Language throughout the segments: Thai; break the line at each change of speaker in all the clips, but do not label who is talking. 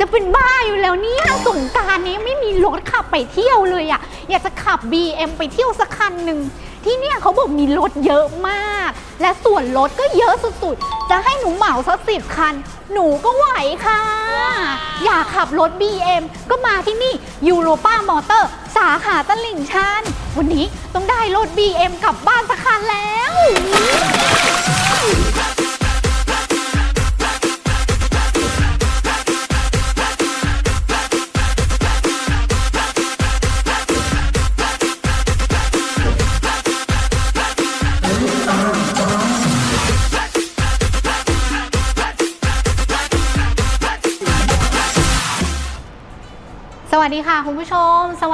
จะเป็นบ้าอยู่แล้วเนี่ยสงกรารนี้ไม่มีรถขับไปเที่ยวเลยอะ่ะอยากจะขับ BM ไปเที่ยวสักคันหนึ่งที่เนี่ยเขาบอกมีรถเยอะมาก และส่วนลดก็เยอะสุดๆ จะให้หนูเหมาสักสิบคัน หนูก็ไหวค่ะ อยากขับรถ BM ก็มาที่นี่ยูโรป้ามอเตอร์ สาขาตลิ่งชัน วันนี้ต้องได้รถ BM กลับบ้านสักคันแล้ว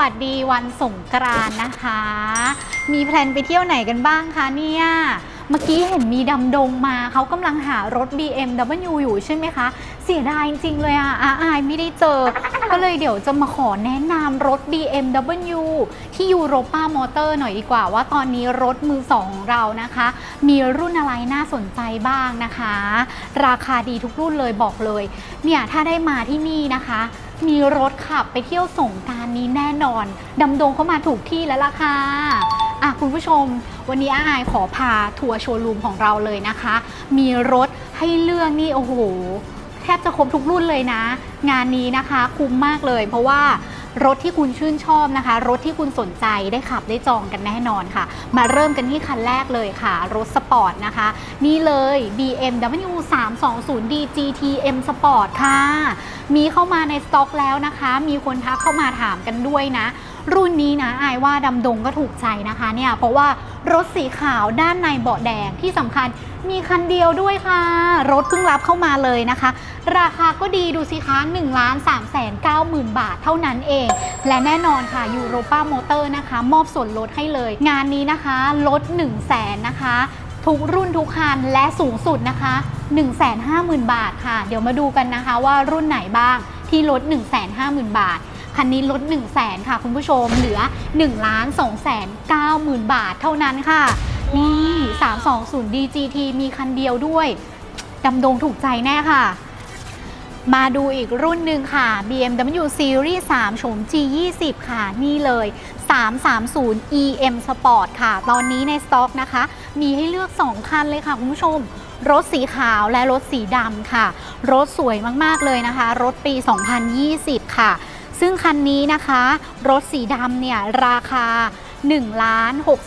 วัสดีวันสงกรานต์นะคะ มีแพลนไปเที่ยวไหนกันบ้างคะเนี่ย เมื่อกี้เห็นมีดำดงมา เขากำลังหารถ BMW อยู่ใช่ไหมคะ เสียดายจริงเลยอะอาอายไม่ได้เจอ ก็เลยเดี๋ยวจะมาขอแนะนำรถ BMW ที่ยูโรป้ามอเตอร์หน่อยดีกว่า ว่าตอนนี้รถมือสองของเรานะคะ มีรุ่นอะไรน่าสนใจบ้างนะคะ ราคาดีทุกรุ่นเลยบอกเลย เนี่ยถ้าได้มาที่นี่นะคะ มีรถขับไปเที่ยวสงการนี้แน่นอน ดำดงเข้ามาถูกที่แล้วล่ะค่ะอะคุณผู้ชม วันนี้อาอายขอพาทัวร์โชว์รูมของเราเลยนะคะ มีรถให้เลือกนี่โอ้โห แทบจะครบทุกรุ่นเลยนะ งานนี้นะคะคุ้มมากเลย เพราะว่า รถที่คุณชื่นชอบนะคะ รถที่คุณสนใจได้ขับได้จองกันแน่นอนค่ะ มาเริ่มกันที่คันแรกเลยค่ะ รถสปอร์ตนะคะ นี่เลย BMW 320D GTM Sport ค่ะ มีเข้ามาในสต็อกแล้วนะคะ มีคนทักเข้ามาถามกันด้วยนะ รุ่นนี้นะอายว่าดำดงก็ถูกใจนะคะเนี่ยเพราะว่ารถสีขาวด้านในเบาะแดงที่สำคัญมีคันเดียวด้วยค่ะ รถเพิ่งรับเข้ามาเลยนะคะ ราคาก็ดีดูสิคะ1 3 9 0 0 0 0 บาทเท่านั้นเอง และแน่นอนค่ะยูโรป้ามอเตอร์นะคะ มอบส่วนลดให้เลย งานนี้นะคะลด 1 0 0 0 0แสนนะคะทุกรุ่นทุกคันและสูงสุดนะคะ 150,000 บาทค่ะ เดี๋ยวมาดูกันนะคะว่ารุ่นไหนบ้างที่ลด 150,000 บาท คันนี้ลด1 0 0 0 0แสนค่ะคุณผู้ชมเหลือ1 2 9 0 0 0 0 บาทเท่านั้นค่ะ นี่ 320 DGT มีคันเดียวด้วยดำดงถูกใจแน่ค่ะ มาดูอีกรุ่นหนึ่งค่ะ BMW Series 3 โฉม G20 ค่ะ นี่เลย 330 EM Sport ค่ะ ตอนนี้ในสต็อกนะคะ มีให้เลือก 2 คันเลยค่ะคุณผู้ชม รถสีขาวและรถสีดำค่ะ รถสวยมาก ๆ เลยนะคะ รถปี 2020 ค่ะ ซึ่งคันนี้นะคะ รถสีดำเนี่ยราคา 1 6 9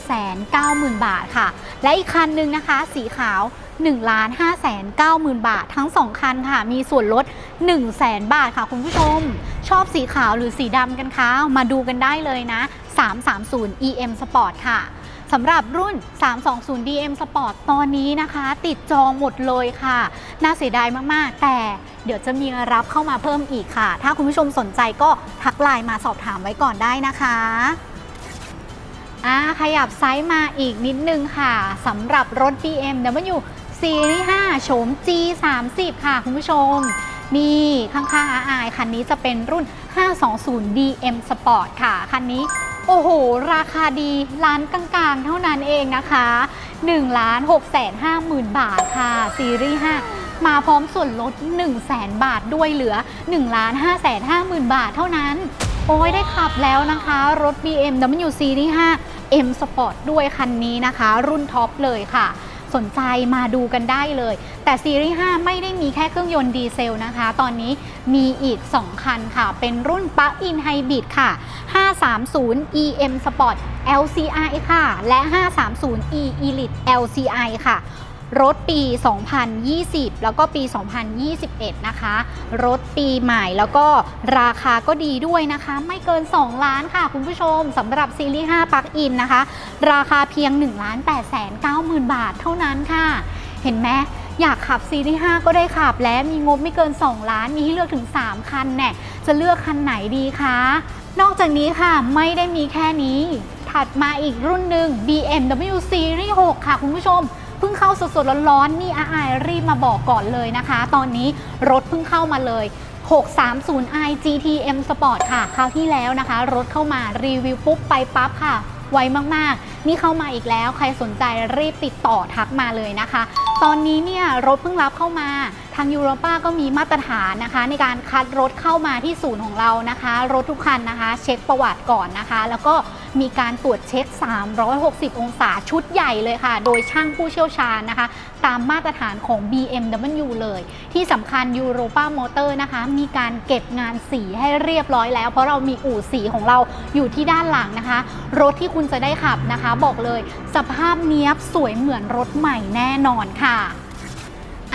0 0 0 0บาทค่ะ และอีกคันหนึ่งนะคะ สีขาว 1 5 9 0 0 0 0 บาท ทั้ง 2 คันค่ะ มีส่วนลด 1 0 0 0 0 0 บาทค่ะคุณผู้ชม ชอบสีขาวหรือสีดำกันคะ มาดูกันได้เลยนะ 330 EM Sport ค่ะ สำหรับรุ่น 320 DM Sport ตอนนี้นะคะ ติดจองหมดเลยค่ะ น่าเสียดายมาก ๆ แต่เดี๋ยวจะมีรับเข้ามาเพิ่มอีกค่ะ ถ้าคุณผู้ชมสนใจก็ทักไลน์มาสอบถามไว้ก่อนได้นะคะอ่าขยับไซส์มาอีกนิดนึงค่ะสำหรับรถ BMW Series 5โฉม G30 ค่ะ คุณผู้ชม นี่ข้างๆอาอายคันนี้จะเป็นรุ่น 520 DM Sport ค่ะ คันนี้ โอ้โห ราคาดีร้านกลางๆ เท่านั้นเองนะคะ1ล้าน6แสน5หมื่นบาทค่ะ ซีรีส์5มาพร้อมส่วนลด 1 0 0 0 0แสนบาทด้วยเหลือ1ล้าน5แสน5หมื่นบาทเท่านั้น โอ้ยได้ขับแล้วนะคะ รถ BMW Series 5 M Sport ด้วยคันนี้นะคะ รุ่นท็อปเลยค่ะ สนใจมาดูกันได้เลย แต่ซีรีส์ 5 ไม่ได้มีแค่เครื่องยนต์ดีเซลนะคะ ตอนนี้มีอีก 2 คันค่ะ เป็นรุ่น Plug-in Hybrid ค่ะ 530 EM Sport LCI ค่ะ และ 530 E Elite LCI ค่ะ รถปี 2020 แล้วก็ปี 2021 นะคะ รถปีใหม่แล้วก็ราคาก็ดีด้วยนะคะ ไม่เกิน 2 ล้านค่ะ คุณผู้ชมสำหรับซีรีส์5ปลั๊กอินนะคะ ราคาเพียง 1 8 9 0 0 0 0 บาทเท่านั้นค่ะ เห็นไหมอยากขับซีรีส์5ก็ได้ขับและมีงบไม่เกิน 2 ล้าน มีให้เลือกถึง 3 คันแน่จะเลือกคันไหนดีคะ นอกจากนี้ค่ะไม่ได้มีแค่นี้ ถัดมาอีกรุ่นหนึ่ง BMW Series 6 ค่ะคุณผู้ชม เพิ่งเข้าสดๆร้อนๆนี่อาอายรีบมาบอกก่อนเลยนะคะ ตอนนี้รถเพิ่งเข้ามาเลย 630i GTM Sport ค่ะ คราวที่แล้วนะคะ รถเข้ามารีวิวปุ๊บไปปั๊บค่ะ ไวมากๆ นี่เข้ามาอีกแล้ว ใครสนใจรีบติดต่อทักมาเลยนะคะ ตอนนี้เนี่ยรถเพิ่งรับเข้ามาทางยูโรป้าก็มีมาตรฐานนะคะ ในการคัดรถเข้ามาที่ศูนย์ของเรานะคะ รถทุกคันนะคะ เช็คประวัติก่อนนะคะ แล้วก็ มีการตรวจเช็ค 360 องศาชุดใหญ่เลยค่ะ โดยช่างผู้เชี่ยวชาญนะคะ ตามมาตรฐานของ BMW เลย ที่สำคัญ Europa Motor นะคะ มีการเก็บงานสีให้เรียบร้อยแล้ว เพราะเรามีอู่สีของเราอยู่ที่ด้านหลังนะคะ รถที่คุณจะได้ขับนะคะ บอกเลยสภาพเนี้ยบสวยเหมือนรถใหม่แน่นอนค่ะ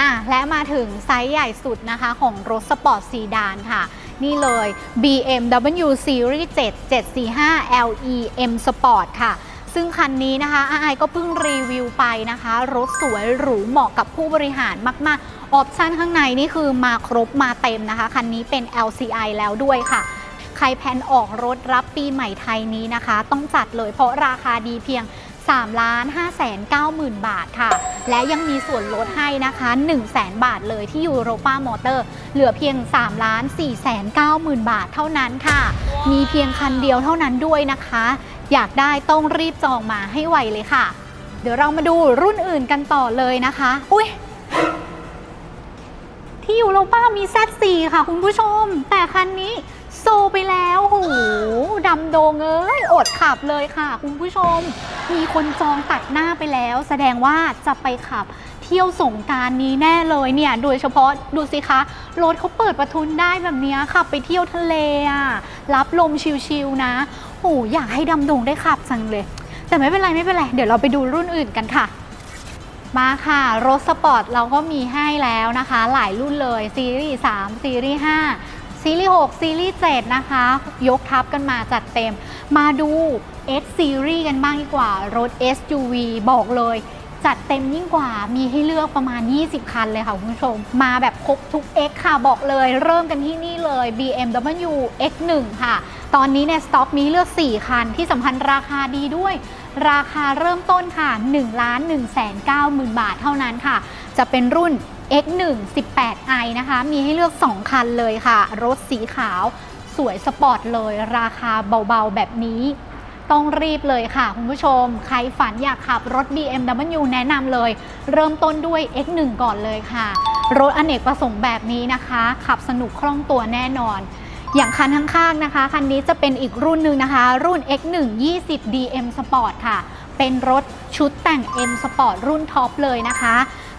อะและมาถึงไซส์ใหญ่สุดนะคะของรถสปอร์ตซีดานค่ะ นี่เลย BMW Series 7 745 LE M Sport ค่ะซึ่งคันนี้นะคะอาไอก็เพิ่งรีวิวไปนะคะ รถสวยหรูเหมาะกับผู้บริหารมาก ๆ ออปชั่นข้างในนี่คือมาครบมาเต็มนะคะ คันนี้เป็น LCI แล้วด้วยค่ะ ใครแพนออกรถรับปีใหม่ไทยนี้นะคะ ต้องจัดเลยเพราะราคาดีเพียง 3 5 9 0 0 0 0 บาทค่ะ และยังมีส่วนลดให้นะคะ1 0 0 0 0 0 บาทเลยที่ยูโรป้ามอเตอร์ เหลือเพียง3 4 9 0 0 0 0 บาทเท่านั้นค่ะ มีเพียงคันเดียวเท่านั้นด้วยนะคะ อยากได้ต้องรีบจองมาให้ไวเลยค่ะ เดี๋ยวเรามาดูรุ่นอื่นกันต่อเลยนะคะ อุ้ยที่ยูโรป้ามี Z4 ค่ะคุณผู้ชม แต่คันนี้ โซไปแล้วโหดำโดงเอ้ยอดขับเลยค่ะ คุณผู้ชม มีคนจองตัดหน้าไปแล้ว แสดงว่าจะไปขับเที่ยวสงการนี้แน่เลยเนี่ย โดยเฉพาะดูสิคะรถเขาเปิดประทุนได้แบบนี้ขับไปเที่ยวทะเลอะรับลมชิลๆนะโหอยากให้ดำดงได้ขับจังเลย แต่ไม่เป็นไรไม่เป็นไรเดี๋ยวเราไปดูรุ่นอื่นกันค่ะมาค่ะ รถสปอร์ตเราก็มีให้แล้วนะคะ หลายรุ่นเลยซีรีส์3ซีรีส์5 ซีรีส์6ซีรีส์7นะคะ ยกทับกันมาจัดเต็ม มาดู S Series กันบ้างดีกว่า รถ SUV บอกเลย จัดเต็มยิ่งกว่ามีให้เลือกประมาณ 20 คันเลยค่ะคุณผู้ชม มาแบบครบทุก X ค่ะบอกเลย เริ่มกันที่นี่เลย BMW X1 ค่ะ ตอนนี้ในสต็อกมีเลือก 4 คันที่สำคัญราคาดีด้วยราคาเริ่มต้นค่ะ1 1 9 0 0 0 0 บาทเท่านั้นค่ะ จะเป็นรุ่น X1 18i นะคะ มีให้เลือก 2 คันเลยค่ะ รถสีขาวสวยสปอร์ตเลย ราคาเบาๆแบบนี้ ต้องรีบเลยค่ะ คุณผู้ชม ใครฝันอยากขับรถ BMW แนะนำเลย เริ่มต้นด้วย X1 ก่อนเลยค่ะ รถอเนกประสงค์แบบนี้นะคะ ขับสนุกคล่องตัวแน่นอน อย่างคันข้างๆนะคะ คันนี้จะเป็นอีกรุ่นหนึ่งนะคะ รุ่น X1 20 DM Sport ค่ะ เป็นรถชุดแต่ง M Sport รุ่นท็อปเลยนะคะ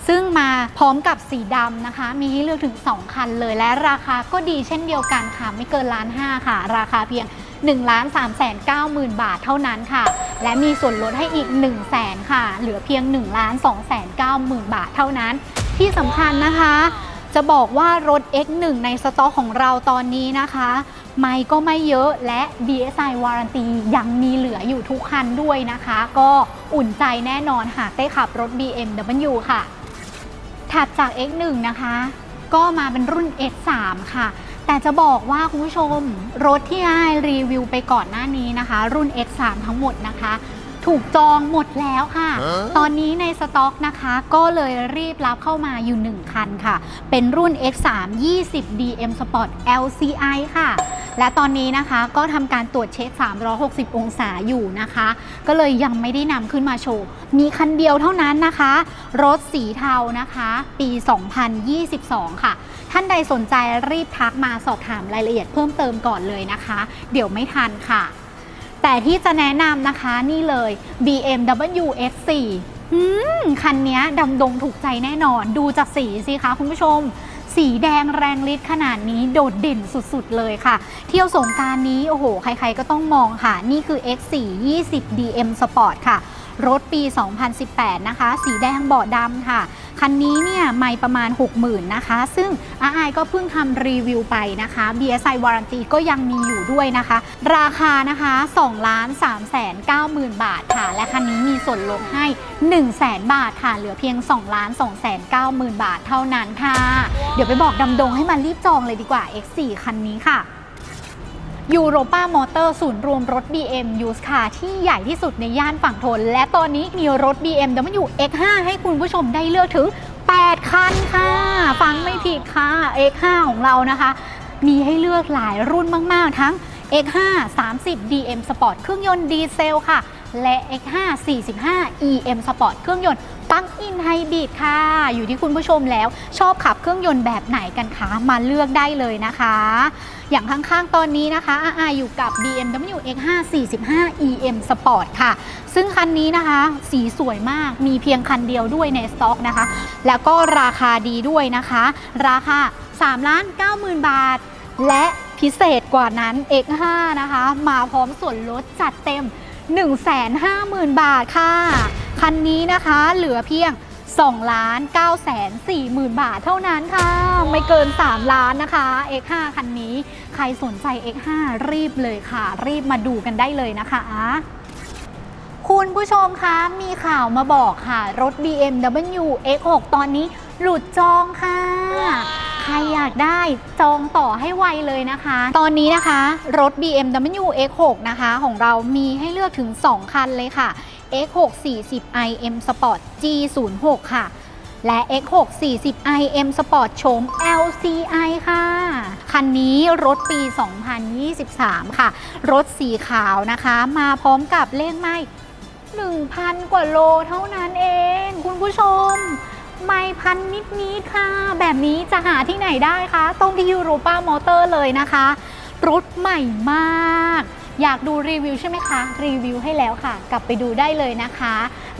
ซึ่งมาพร้อมกับสีดำนะคะ มีให้เลือกถึง 2 คันเลย และราคาก็ดีเช่นเดียวกันค่ะ ไม่เกินล้านห้าค่ะ ราคาเพียง1 3 9 0 0 0 0 บาทเท่านั้นค่ะ และมีส่วนลดให้อีก 1 0 0 0 0แสนค่ะ เหลือเพียง 1 2 9 0 0 0 0 บาทเท่านั้น ที่สำคัญนะคะ จะบอกว่ารถ X1 ในสต็อกของเราตอนนี้นะคะ ไม่ก็ไม่เยอะและ DSI Warranty ยังมีเหลืออยู่ทุกคันด้วยนะคะ ก็อุ่นใจแน่นอนหากได้ขับรถ BMW ค่ะ ถัดจาก X1 นะคะ ก็มาเป็นรุ่น X3 ค่ะ แต่จะบอกว่าคุณผู้ชมรถที่ไอรีวิวไปก่อนหน้านี้นะคะ รุ่น X3 ทั้งหมดนะคะ ถูกจองหมดแล้วค่ะ ตอนนี้ในสต็อกนะคะ ก็เลยรีบรับเข้ามาอยู่ 1 คันค่ะ เป็นรุ่น X3 20 DM Sport LCI ค่ะ และตอนนี้นะคะก็ทำการตรวจเช็ค 360 องศาอยู่นะคะ ก็เลยยังไม่ได้นำขึ้นมาโชว์ มีคันเดียวเท่านั้นนะคะ รถสีเทานะคะ ปี 2022 ค่ะ ท่านใดสนใจรีบทักมาสอบถามรายละเอียดเพิ่มเติมก่อนเลยนะคะ เดี๋ยวไม่ทันค่ะ แต่ที่จะแนะนำนะคะนี่เลย BMW S4 คันนี้ดำดงถูกใจแน่นอน ดูจากสีสิคะคุณผู้ชม สีแดงแรงฤทธิ์ขนาดนี้โดดเด่นสุดๆเลยค่ะ เที่ยวสงการนี้ โอ้โห ใครๆก็ต้องมองค่ะ นี่คือ X4 20 DM Sport ค่ะ รถปี 2018 นะคะ สีแดงเบาะดำค่ะ คันนี้เนี่ยไม่ประมาณ 60,000 นะคะ ซึ่งอาไอก็เพิ่งทำรีวิวไปนะคะ BSI Warranty ก็ยังมีอยู่ด้วยนะคะ ราคานะคะ2ล้าน3แสน9หมื่นบาทค่ะ และคันนี้มีส่วนลดให้ 1 0 0 0 0แสนบาทค่ะ เหลือเพียง2ล้าน2แสน9หมื่นบาทเท่านั้นค่ะ เดี๋ยวไปบอกดำดงให้มันรีบจองเลยดีกว่า X4 คันนี้ค่ะ ยูโรป้ามอเตอร์ศูนย์รวมรถ BM Used Car ที่ใหญ่ที่สุดในย่านฝั่งทน และตอนนี้มีรถ BMW X5 ให้คุณผู้ชมได้เลือกถึง 8 คันค่ะ ฟังไม่ผิดค่ะ X5 ของเรานะคะ มีให้เลือกหลายรุ่นมาก ๆ ทั้ง X5 30 DM Sport เครื่องยนต์ดีเซลค่ะ และ X5 45 EM Sport เครื่องยนต์ ปลั๊กอินไฮบริดค่ะ อยู่ที่คุณผู้ชมแล้วชอบขับเครื่องยนต์แบบไหนกันคะ มาเลือกได้เลยนะคะ อย่างข้างๆตอนนี้นะคะอาอยู่กับ BMW X5 45 EM Sport ค่ะ ซึ่งคันนี้นะคะ สีสวยมากมีเพียงคันเดียวด้วยในสต็อกนะคะ แล้วก็ราคาดีด้วยนะคะ ราคา3ล้าน9 0,000 บาท และพิเศษกว่านั้น X5 นะคะ มาพร้อมส่วนลดจัดเต็ม 150,000 บาทค่ะ คันนี้นะคะเหลือเพียง2ล้าน9แสน4หมื่นบาทเท่านั้นค่ะ ไม่เกิน 3 ล้านนะคะ X5 คันนี้ ใครสนใจ X5 รีบเลยค่ะ รีบมาดูกันได้เลยนะคะ คุณผู้ชมคะมีข่าวมาบอกค่ะ รถ BMW X6 ตอนนี้หลุดจองค่ะ ใครอยากได้จองต่อให้ไวเลยนะคะ ตอนนี้นะคะรถ BMW X6 นะคะของเรามีให้เลือกถึง 2 คันเลยค่ะ X6 40 IM Sport G06 ค่ะและ X6 40 IM Sport โฉม LCI ค่ะ คันนี้รถปี 2023 ค่ะ รถสีขาวนะคะ มาพร้อมกับเลขไม้1,000 กว่าโลเท่านั้นเอง คุณผู้ชม ไม่พันนิดนี้ค่ะ แบบนี้จะหาที่ไหนได้คะต้องที่ยูโรป้ามอเตอร์เลยนะคะ รถใหม่มาก อยากดูรีวิวใช่ไหมคะ รีวิวให้แล้วค่ะ กลับไปดูได้เลยนะคะ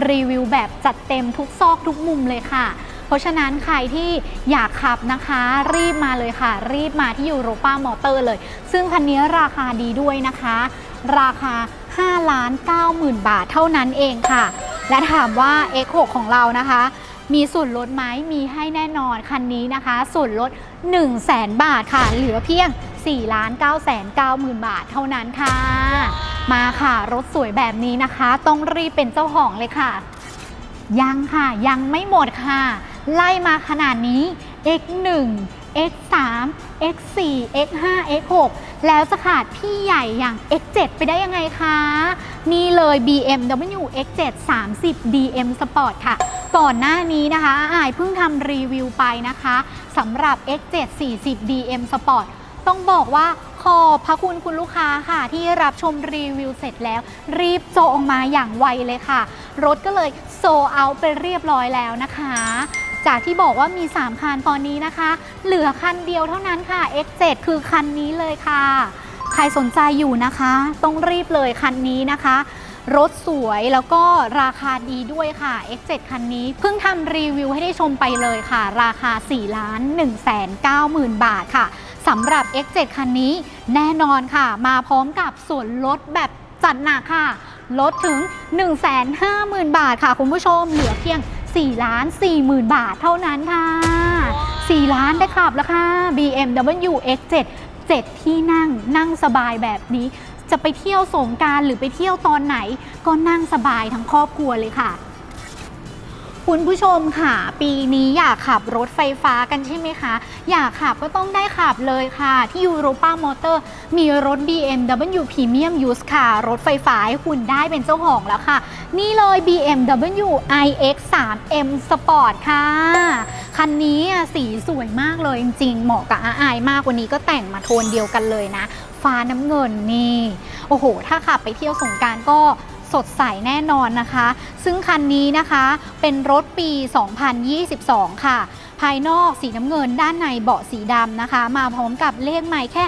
รีวิวแบบจัดเต็มทุกซอกทุกมุมเลยค่ะเพราะฉะนั้นใครที่อยากขับนะคะ รีบมาเลยค่ะ รีบมาที่ยูโรป้ามอเตอร์เลย ซึ่งคันนี้ราคาดีด้วยนะคะ ราคา5ล้าน9หมื่นบาทเท่านั้นเองค่ะ และถามว่า X6 ของเรานะคะ มีส่วนลดไหมมีให้แน่นอนคันนี้นะคะ ส่วนลด 1 0 0 0 0แบาทค่ะ เหลือเพียง 4 ล้าน9แสน9หมื่นบาทเท่านั้นค่ะ มาค่ะรถสวยแบบนี้นะคะ ต้องรีบเป็นเจ้าของเลยค่ะ ยังค่ะยังไม่หมดค่ะ ไล่มาขนาดนี้ X1 X3 X4 X5 X6 แล้วจะขาดพี่ใหญ่อย่าง X7 ไปได้ยังไงคะ นี่เลย BMW X7 30 DM Sport ค่ะ ก่อนหน้านี้นะคะอายเพิ่งทำรีวิวไปนะคะสำหรับ X7 40 DM Sport ต้องบอกว่าขอบพระคุณคุณลูกค้าค่ะ ที่รับชมรีวิวเสร็จแล้ว รีบโจองมาอย่างไวเลยค่ะ รถก็เลยโซเอาไปเรียบร้อยแล้วนะคะ จากที่บอกว่ามี 3 คันตอนนี้นะคะ เหลือคันเดียวเท่านั้นค่ะ X7 คือคันนี้เลยค่ะ ใครสนใจอยู่นะคะ ต้องรีบเลยคันนี้นะคะ รถสวยแล้วก็ราคาดีด้วยค่ะ X7 คันนี้ เพิ่งทำรีวิวให้ได้ชมไปเลยค่ะ ราคา 4 ล้าน1 9 0 0 0 0 บาทค่ะสำหรับ X7 คันนี้แน่นอนค่ะ มาพร้อมกับส่วนลดแบบจัดหนักค่ะ ลดถึง 150,000 บาทค่ะ คุณผู้ชมเหลือเพียง 4ล้าน4หมื่นบาทเท่านั้นค่ะ 4 ล้านได้ขับแล้วค่ะ BMW X7 7 ที่นั่งนั่งสบายแบบนี้ จะไปเที่ยวสงกรารหรือไปเที่ยวตอนไหน ก็นั่งสบายทั้งครอบครัวเลยค่ะ คุณผู้ชมค่ะปีนี้อยากขับรถไฟฟ้ากันใช่ไหมคะ อยากขับก็ต้องได้ขับเลยค่ะ ที่ Europa Motor มีรถ BMW Premium Use ค่ะ รถไฟฟ้าให้คุณได้เป็นเจ้าของแล้วค่ะ นี่เลย BMW iX 3 M Sport ค่ะ คันนี้อะสีสวยมากเลยจริงๆ เหมาะกับอาอายมากวันนี้ก็แต่งมาโทนเดียวกันเลยนะ ฟ้าน้ำเงินนี่ โอ้โห ถ้าขับไปเที่ยวสงการก็ สดใสแน่นอนนะคะ ซึ่งคันนี้นะคะเป็นรถปี 2022 ค่ะ ภายนอกสีน้ำเงินด้านในเบาะสีดำนะคะ มาพร้อมกับเลขใหม่แค่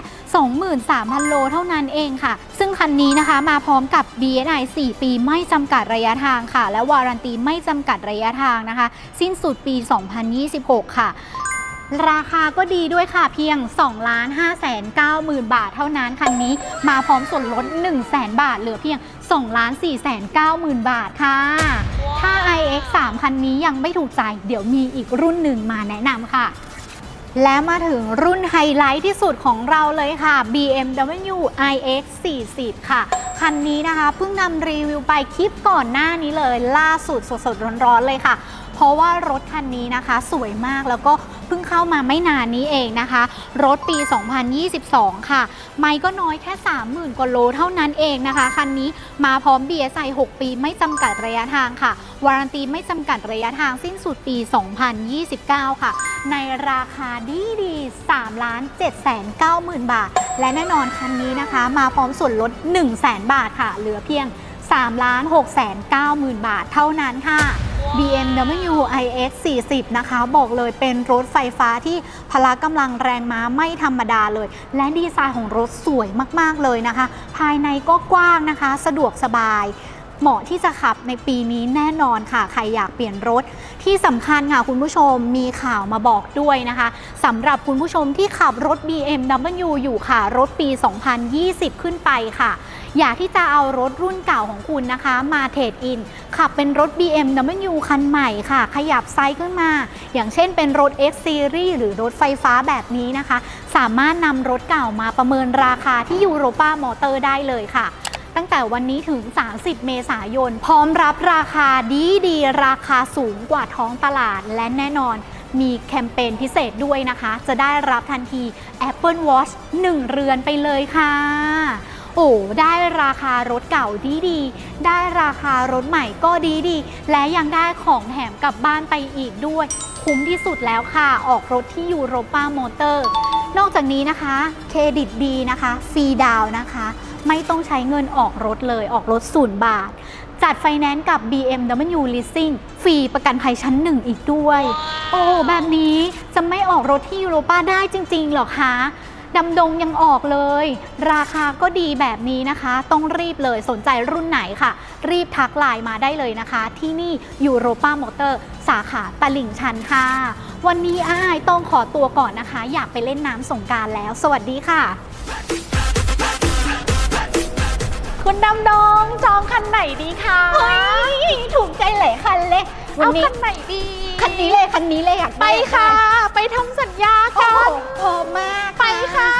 23,000 โลเท่านั้นเองค่ะ ซึ่งคันนี้นะคะมาพร้อมกับ DSI 4 ปีไม่จำกัดระยะทางค่ะ และวารันตีไม่จำกัดระยะทางนะคะ สิ้นสุดปี 2026 ค่ะราคาก็ดีด้วยค่ะเพียง 2 5 9 0 0 0 0 บาทเท่านั้น คันนี้มาพร้อมส่วนลด 1 0 0 0 0 0 บาท เหลือเพียง 2 4 9 0 0 0 0บาทค่ะ ถ้า iX 3 คันนี้ยังไม่ถูกใจ เดี๋ยวมีอีกรุ่นหนึ่งมาแนะนำค่ะและมาถึงรุ่นไฮไลท์ที่สุดของเราเลยค่ะ BMW iX 40 ค่ะ คันนี้นะคะเพิ่งนำรีวิวไปคลิปก่อนหน้านี้เลย ล่าสุดสดๆร้อนๆเลยค่ะ เพราะว่ารถคันนี้นะคะ สวยมากแล้วก็ เพิ่งเข้ามาไม่นานนี้เองนะคะ รถปี 2022 ค่ะ ไม่ก็น้อยแค่ 30,000กว่าโลเท่านั้นเองนะคะ คันนี้มาพร้อม BSI 6ปีไม่จำกัดระยะทางค่ะ วารันตีไม่จำกัดระยะทางสิ้นสุดปี 2029 ค่ะ ในราคาดีดี3ล้าน7 9 0 0 0 0 บาท และแน่นอนคันนี้นะคะ มาพร้อมส่วนลด 1 0 0 0 0แบาทค่ะ เหลือเพียง 3 6 9 0 0 0 0 บาทเท่านั้นค่ะ BMW iX 40 นะคะ บอกเลยเป็นรถไฟฟ้าที่พละกำลังแรงม้าไม่ธรรมดาเลย และดีไซน์ของรถสวยมาก ๆ เลยนะคะ ภายในก็กว้างนะคะ สะดวกสบายเหมาะที่จะขับในปีนี้แน่นอนค่ะ ใครอยากเปลี่ยนรถ ที่สำคัญค่ะคุณผู้ชมมีข่าวมาบอกด้วยนะคะสำหรับคุณผู้ชมที่ขับรถ BMW อยู่ค่ะ รถปี 2020 ขึ้นไปค่ะ อยากที่จะเอารถรุ่นเก่าของคุณนะคะ มาเทรดอิน ขับเป็นรถ BMW คันใหม่ค่ะ ขยับไซส์ขึ้นมา อย่างเช่นเป็นรถ X Series หรือรถไฟฟ้าแบบนี้นะคะ สามารถนำรถเก่ามาประเมินราคาที่ยูโรป้ามอเตอร์ได้เลยค่ะตั้งแต่วันนี้ถึง 30 เมษายน พร้อมรับราคาดีดีราคาสูงกว่าท้องตลาด และแน่นอนมีแคมเปญพิเศษด้วยนะคะ จะได้รับทันที Apple Watch 1 เรือนไปเลยค่ะ อ้ได้ราคารถเก่าดีดีๆ ได้ราคารถใหม่ก็ดีดีๆ และยังได้ของแถมกลับบ้านไปอีกด้วย คุ้มที่สุดแล้วค่ะ ออกรถที่ยูโรป้ามอเตอร์ นอกจากนี้นะคะเครดิตดีนะคะฟรีดาวนะคะ ไม่ต้องใช้เงินออกรถเลยออกรถศูนย์บาท จัดไฟแนนซ์กับ BMW Leasing ฟรีประกันภัยชั้นหนึ่งอีกด้วย โอ้แบบนี้จะไม่ออกรถที่ยูโรป้าได้จริงๆหรอคะ ดำดงยังออกเลย ราคาก็ดีแบบนี้นะคะ ต้องรีบเลยสนใจรุ่นไหนค่ะ รีบทักไลน์มาได้เลยนะคะ ที่นี่ยูโรป้ามอเตอร์สาขาตลิ่งชันค่ะ วันนี้อ้ายต้องขอตัวก่อนนะคะ อยากไปเล่นน้ำสงการแล้ว สวัสดีค่ะ
คุณดำดงจองคันไหนดีคะ
เฮ้ยถูกใจหลายคันเลยวัน
เอา
นี้
คันไหนดี
คันนี้เลยคันนี้เลยอยาก
ไป
ด้
ค่ะ ไปทำสัญญา
โอ้
กั
โห
น
พร้อมมาก
ไปค่ะ